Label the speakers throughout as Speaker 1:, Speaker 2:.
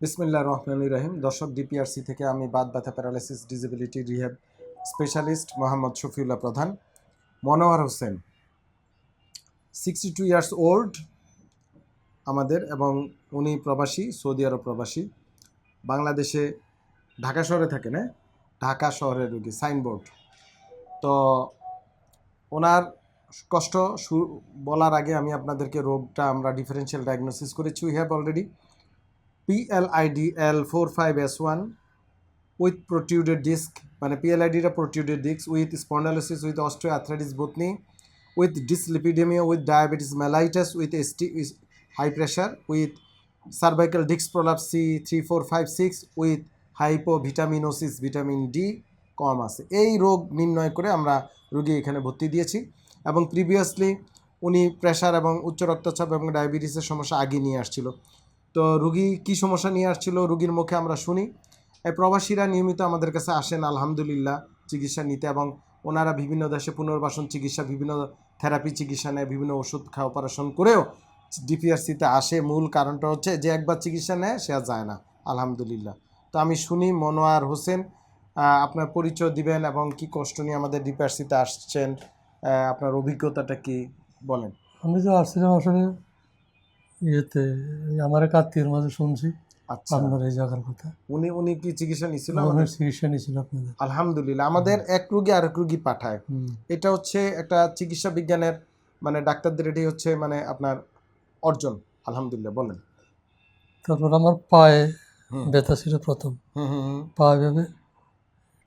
Speaker 1: বিসমিল্লা রহমান রহিম। দর্শক, ডিপিআরসি থেকে আমি বাদ ব্যথা paralysis disability rehab specialist Mohammad Shafiullah প্রধান। Monowar Hossain sixty two years old আমাদের এবং উনি প্রবাসী, সৌদি আরব প্রবাসী। বাংলাদেশে ঢাকা শহরে থাকেন হ্যাঁ? ঢাকা শহরের রুগী, সাইনবোর্ড। তো ওনার কষ্ট বলার আগে আমি আপনাদেরকে রোগটা আমরা ডিফারেন্সিয়াল ডায়াগনোসিস করেছি। We have already PLIDL four five S one with protruded disc মানে পিএলআইডিটা protruded disc with spondylosis with osteoarthritis both knee with dyslipidemia with diabetes mellitus with ST high pressure with cervical disc prolapse C three four five six with hypovitaminosis vitamin D কম আছে। এই রোগ নির্ণয় করে আমরা রুগী এখানে ভর্তি দিয়েছি এবং প্রিভিয়াসলি উনি প্রেশার এবং উচ্চ রক্তচাপ এবং ডায়াবেটিসের সমস্যা আগে নিয়ে আসছিল। তো রুগী কি সমস্যা নিয়ে আসছিল রুগীর মুখে আমরা শুনি। এই প্রবাসীরা নিয়মিত আমাদের কাছে আসেন, আলহামদুলিল্লাহ, চিকিৎসা নিতে এবং ওনারা বিভিন্ন দেশে পুনর্বাসন চিকিৎসা, বিভিন্ন থেরাপি চিকিৎসা নেয়, বিভিন্ন ওষুধ খাওয়া অপারেশন করেও ডিপিআরসিতে আসে। মূল কারণটা হচ্ছে যে একবার চিকিৎসা নেয়, সে আর যায় না, আলহামদুলিল্লাহ। তো আমি শুনি মনোয়ার হোসেন আপনার পরিচয় দিবেন এবং কি কষ্ট নিয়ে আমাদের ডিপিআরসিতে আসছেন আপনার অভিজ্ঞতাটা কি বলেন?
Speaker 2: আমি তো আসছিলাম আসলে ইয়েতে আমার এক আত্মীয়ের মাঝে শুনছি
Speaker 1: আচ্ছা।
Speaker 2: আপনার এই জায়গার কথা।
Speaker 1: উনি উনি কি চিকিৎসা নিয়েছিল আমাদের?
Speaker 2: চিকিৎসা নিয়েছিল আপনাদের।
Speaker 1: আলহামদুলিল্লাহ আমাদের এক রুগী আরেক রুগী পাঠায়। এটা হচ্ছে একটা চিকিৎসা বিজ্ঞানের মানে ডাক্তারদের এটি হচ্ছে মানে আপনার অর্জন। আলহামদুলিল্লাহ বলেন।
Speaker 2: তারপর আমার পায়ে ব্যথা ছিল প্রথম। পা ভেবে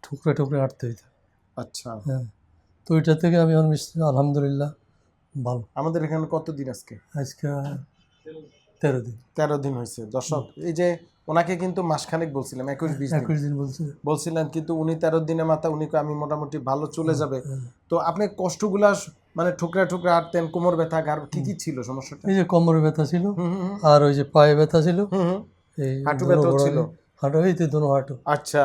Speaker 2: ঠুকরে ঠুকরে হাঁটতে হইতো।
Speaker 1: আচ্ছা।
Speaker 2: হ্যাঁ। তো ওইটা থেকে আমি আলহামদুলিল্লাহ ভালো।
Speaker 1: আমাদের এখানে কতদিন আজকে?
Speaker 2: আজকে তেরো দিন।
Speaker 1: তেরো দিন হয়েছে। দর্শক এই যে ওনাকে কিন্তু মাসখানেক বলছিলাম একুশ বিশ
Speaker 2: একুশ দিন বলছে
Speaker 1: বলছিলেন কিন্তু উনি তেরো দিনের মাথা উনি আমি মোটামুটি ভালো চলে যাবে। তো আপনি কষ্টগুলা মানে ঠুকরা ঠুকরা হাঁটতেন কোমর ব্যথা গার কি কি ছিল সমস্যাটা?
Speaker 2: এই যে কোমর ব্যথা ছিল। আর ওই যে পায়ে ব্যথা ছিল এই
Speaker 1: হাঁটু
Speaker 2: দোনো গোড়ালি,
Speaker 1: ছিল?
Speaker 2: হাঁটু এই তো দোনো হাঁটু।
Speaker 1: আচ্ছা।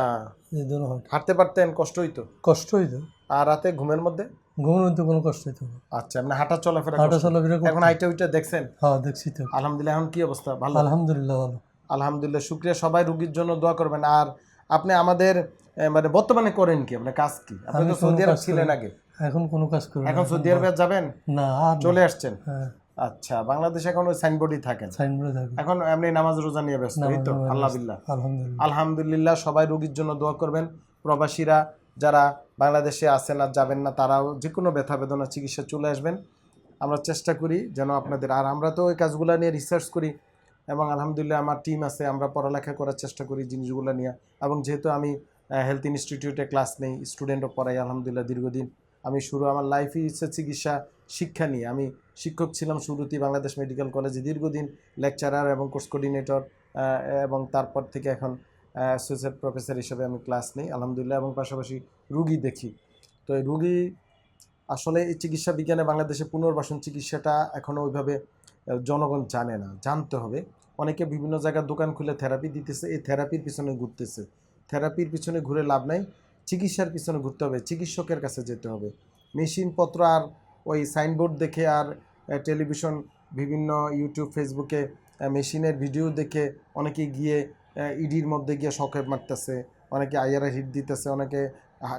Speaker 2: এই দোনো হাঁটু।
Speaker 1: হাঁটতে পারতেন কষ্ট হইতো
Speaker 2: কষ্ট হইতো
Speaker 1: আর রাতে ঘুমের মধ্যে?
Speaker 2: ঘুমানোর তো কোনো কষ্ট হইতো না।
Speaker 1: আচ্ছা মানে হাঁটা চলাফেরা
Speaker 2: হাঁটা চলাফেরা
Speaker 1: এখন আইটা ওইটা দেখছেন?
Speaker 2: হ্যাঁ দেখছি তো।
Speaker 1: আলহামদুলিল্লাহ এখন কি অবস্থা? ভালো?
Speaker 2: আলহামদুলিল্লাহ ভালো।
Speaker 1: আলহামদুলিল্লাহ শুক্রিয়া। সবাই রুগীর জন্য দোয়া করবেন। আর আপনি আমাদের মানে বর্তমানে করেন কি? আপনার কাজ কি? আপনি তো সৌদি আরব ছিলেন আগে।
Speaker 2: এখন কোনো কাজ করি না।
Speaker 1: এখন সৌদি আরবে যাবেন?
Speaker 2: না
Speaker 1: চলে আসছেন?
Speaker 2: হ্যাঁ।
Speaker 1: আচ্ছা বাংলাদেশে এখন ওই সাইনবোর্ডই থাকেন?
Speaker 2: সাইনবোর্ডে থাকি।
Speaker 1: এখন এমনি নামাজ রোজা নিয়ে ব্যস্ত এই তো? আল্লাহ বিল্লাহ
Speaker 2: আলহামদুলিল্লাহ।
Speaker 1: আলহামদুলিল্লাহ সবাই রোগীর জন্য দোয়া করবেন। প্রবাসীরা যারা বাংলাদেশে আসেন আর যাবেন না, তারাও যে কোনো ব্যথা বেদনা চিকিৎসা চলে আসবেন। আমরা চেষ্টা করি যেন আপনাদের, আর আমরা তো ওই কাজগুলো নিয়ে রিসার্চ করি এবং আলহামদুলিল্লাহ আমার টিম আছে, আমরা পড়ালেখা করার চেষ্টা করি জিনিসগুলো নিয়ে। এবং যেহেতু আমি হেলথ ইনস্টিটিউটে ক্লাস নেই স্টুডেন্টও পড়াই আলহামদুলিল্লাহ দীর্ঘদিন। আমি শুরু, আমার লাইফই হচ্ছে চিকিৎসা, শিক্ষা নিয়ে। আমি শিক্ষক ছিলাম শুরুতেই বাংলাদেশ মেডিকেল কলেজে দীর্ঘদিন লেকচারার এবং কোর্স কোর্ডিনেটর এবং তারপর থেকে এখন অ্যাসোসিয়েট প্রফেসর হিসেবে আমি ক্লাস নিই, আলহামদুলিল্লাহ। এবং পাশাপাশি রুগী দেখি। তো এই রুগী আসলে এই চিকিৎসা বিজ্ঞানে বাংলাদেশে পুনর্বাসন চিকিৎসাটা এখনও ওইভাবে জনগণ জানে না, জানতে হবে। অনেকে বিভিন্ন জায়গায় দোকান খুলে থেরাপি দিতেছে, এই থেরাপির পিছনে ঘুরতেছে। থেরাপির পিছনে ঘুরে লাভ নাই, চিকিৎসার পিছনে ঘুরতে হবে, চিকিৎসকের কাছে যেতে হবে। মেশিনপত্র আর ওই সাইনবোর্ড দেখে আর টেলিভিশন বিভিন্ন ইউটিউব ফেসবুকে মেশিনের ভিডিও দেখে অনেকে গিয়ে ইডির মধ্যে গিয়ে শখে মারতেছে, অনেকে আইয়ারা হিট দিতেছে, অনেকে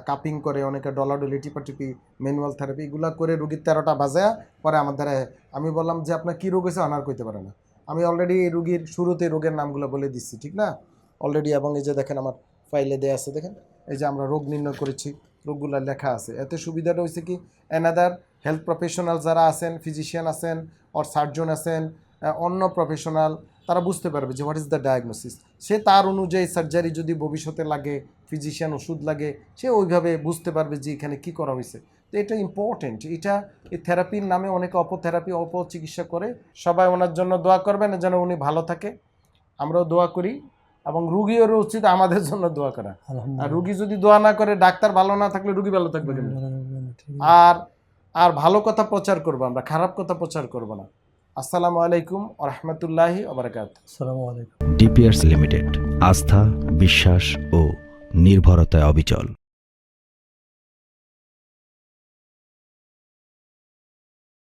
Speaker 1: কাপিং করে, অনেকে ডলাডলি টিপাটিপি ম্যানুয়াল থেরাপি এগুলো করে রুগীর তেরোটা বাজায় পরে আমার আমাদের আমি বললাম যে, আপনার কী রোগ হয়েছে? আনার কইতে পারে না। আমি অলরেডি এই রুগীর শুরুতে রোগের নামগুলো বলে দিচ্ছি, ঠিক না? অলরেডি এবং এই যে দেখেন আমার ফাইলে দেয়া আছে, দেখেন? এই যে আমরা রোগ নির্ণয় করেছি, রোগগুলো লেখা আছে। এতে সুবিধাটা হয়েছে কি? অ্যানাদার হেলথ প্রফেশনাল যারা আছেন ফিজিশিয়ান আছেন অর সার্জন আছেন অন্য প্রফেশনাল তারা বুঝতে পারবে যে হোয়াট ইজ দ্য ডায়াগনোসিস সে তার অনুযায়ী সার্জারি যদি ভবিষ্যতে লাগে ফিজিশিয়ান ওষুধ লাগে সে ওইভাবে বুঝতে পারবে যে এখানে কি করা হয়েছে। তো এটা ইম্পর্টেন্ট এটা এই থেরাপির নামে অনেকে অপথেরাপি অপচিকিৎসা করে। সবাই ওনার জন্য দোয়া করবেন যেন উনি ভালো থাকে। আমরাও দোয়া করি এবং রুগীরও উচিত আমাদের জন্য দোয়া করা। আর রুগী যদি দোয়া না করে ডাক্তার ভালো না থাকলে রুগী ভালো থাকবে। আর আর ভালো কথা প্রচার করব আমরা খারাপ কথা প্রচার করব না। আসসালামু আলাইকুম রহমতুল্লাহি ওবরাকাত
Speaker 2: আসসালামু আলাইকুম।
Speaker 3: লিমিটেড আস্থা বিশ্বাস ও নির্ভরতায় অবিচল।